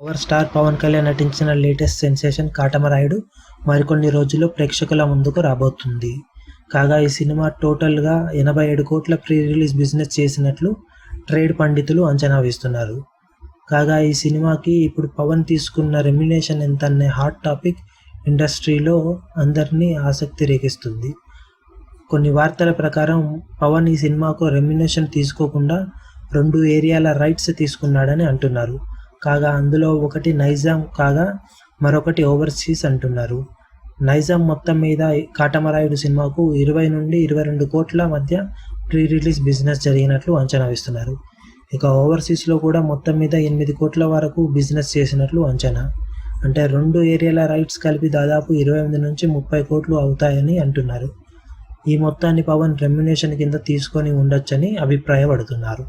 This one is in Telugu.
పవర్ స్టార్ పవన్ కళ్యాణ్ నటించిన లేటెస్ట్ సెన్సేషన్ కాటమరాయుడు మరికొన్ని రోజుల్లో ప్రేక్షకుల ముందుకు రాబోతుంది. కాగా ఈ సినిమా టోటల్గా ఎనభై ఏడు కోట్ల ప్రీ రిలీజ్ బిజినెస్ చేసినట్లు ట్రేడ్ పండితులు అంచనా వేస్తున్నారు. కాగా ఈ సినిమాకి ఇప్పుడు పవన్ తీసుకున్న రెమ్యునేషన్ ఎంత అనే హాట్ టాపిక్ ఇండస్ట్రీలో అందరినీ ఆసక్తి రేగిస్తుంది కొన్ని వార్తల ప్రకారం పవన్ ఈ సినిమాకు రెమ్యునేషన్ తీసుకోకుండా రెండు ఏరియాల రైట్స్ తీసుకున్నాడని అంటున్నారు. కాగా అందులో ఒకటి నైజాం కాగా మరొకటి ఓవర్సీస్ అంటున్నారు. నైజాం మొత్తం మీద కాటమరాయుడు సినిమాకు ఇరవై నుండి ఇరవై రెండు కోట్ల మధ్య ప్రీ రిలీజ్ బిజినెస్ జరిగినట్లు అంచనా వేస్తున్నారు. ఇక ఓవర్సీస్లో కూడా మొత్తం మీద ఎనిమిది కోట్ల వరకు బిజినెస్ చేసినట్లు అంచనా. అంటే రెండు ఏరియాల రైట్స్ కలిపి దాదాపు ఇరవై ఎనిమిది నుంచి ముప్పై కోట్లు అవుతాయని అంటున్నారు. ఈ మొత్తాన్ని పవన్ రెమ్యునేషన్ కింద తీసుకొని ఉండొచ్చని అభిప్రాయపడుతున్నారు.